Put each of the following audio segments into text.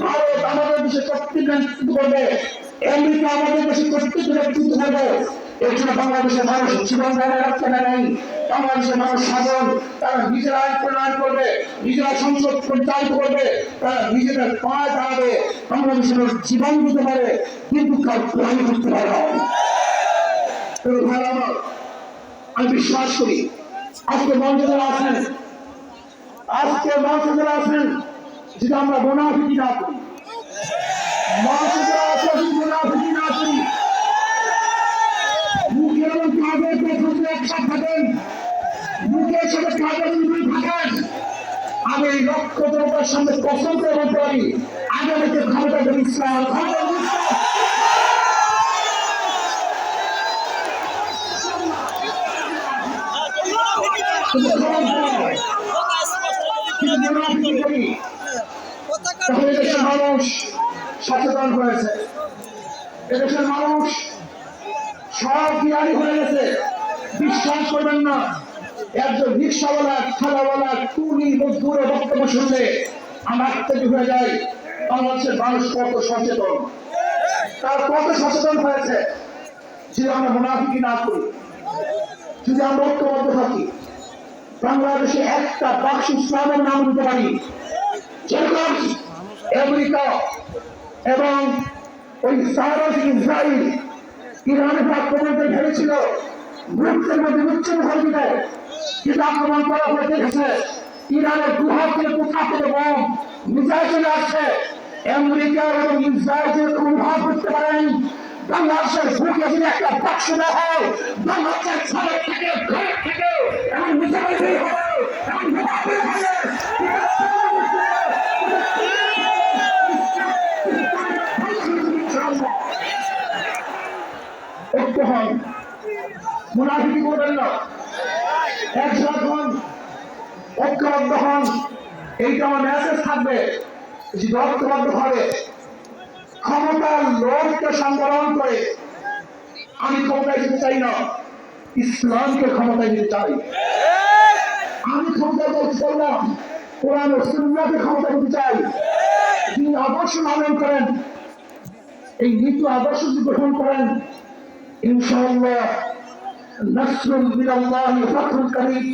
ভারত আমাদের দেশে কর্তৃত্ব করবে। আমেরিকা আমাদের দেশে কর্তৃত্ব করবে। জন্য বাংলাদেশের মানুষ জীবন ধারণ রাখতে নেই। বাংলাদেশের মানুষ সাধারণ, তারা নিজেরা আইন প্রণয়ন করবে, নিজেরা সংসদ পরিচালিত করবে, তারা নিজেদের পায়ে দাঁড়াবে। বাংলাদেশের মানুষ জীবন দিতে পারে, কিন্তু কাউ গ্রহণ করতে পারে আমি বিশ্বাস করি, আজকে মঞ্চে আছেন, আজকে মঞ্চে আছেন যদি আমরা মোনাফিকি না করি মোনাফিকি না করি মুখে এবং কাজের পেছনে একসাথে থাকেন মুখের সাথে কাজের যদি থাকেন আমি লক্ষ জনতার সামনে কসম করে বলতে পারি আগামীতে ক্ষমতা দেবে ইসলাম শুধু ক্ষমতা নয়, শুধু মোনাফিকি করি তখন এদেশের মানুষ সচেতন হয়েছে। এদেশের মানুষ সব বিহারি হয়ে গেছে। বিশ্বাস করবেন না। একজন রিক্সাওয়ালা ঠেলাওয়ালা কুলি মজদুরের বক্তব্য শুনলে আমার আত্মীয় হয়ে যায় বাংলাদেশের মানুষ কত সচেতন। তার কত সচেতন হয়েছে যদি আমরা মুনাফিকি না করি যদি আমরা ঐক্যবদ্ধ থাকি বাংলাদেশে একটা বাক্স ইসলামের নাম দিতে পারি যেরকম আমেরিকা এবং ওই সাহাবাস ইসরায়েল ইরানের আক্রমণকে ভেবেছিল মুহূর্তের মধ্যে উচ্ছেদ হয়ে দিবে কিন্তু আক্রমণ করা হয়ে দেখেছে, ইরানের দুহাত থেকে কোথা থেকে বম মিসাইল চলে আসছে। আমেরিকা এবং ইসরায়েল যে অনুভব করতে পারেন। বাংলাদেশের বুকে যদি একটা বাক্স না হয়, বাংলাদেশের ছাদের থেকে, ঘরের থেকে, এবং মিসাইল হবে, এবং ঐক্য হন মুনাফিকি করবেন না একসাথ হন ঐক্যবদ্ধ হন এইটা আমার মেসেজ থাকবে। ঐক্যবদ্ধ হবে ক্ষমতার লোককে সংবরণ করে আমি ক্ষমতায় যেতে চাই না, ইসলামকে ক্ষমতায় দিতে চাই। আমি ক্ষমতায় যেতে চাই না, কোরআন ও সুন্নাহকে ক্ষমতা দিতে চাই। যিনি আদর্শ পালন করেন এই নীতি আদর্শ যদি গ্রহণ করেন। ইনশাআল্লাহ নাসরুল মিনাল্লাহি ফাতহুল কারীম।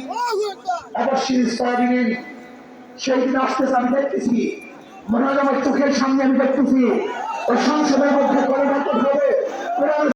অবশ্যই সাবিরিন সেই দিন আসতেছে আমি দেখতেছি। মনে হয় আমার চোখের সামনে আমি দেখতেছি। ওই সংসদের মধ্যে পরিবর্তন হবে। কোরআন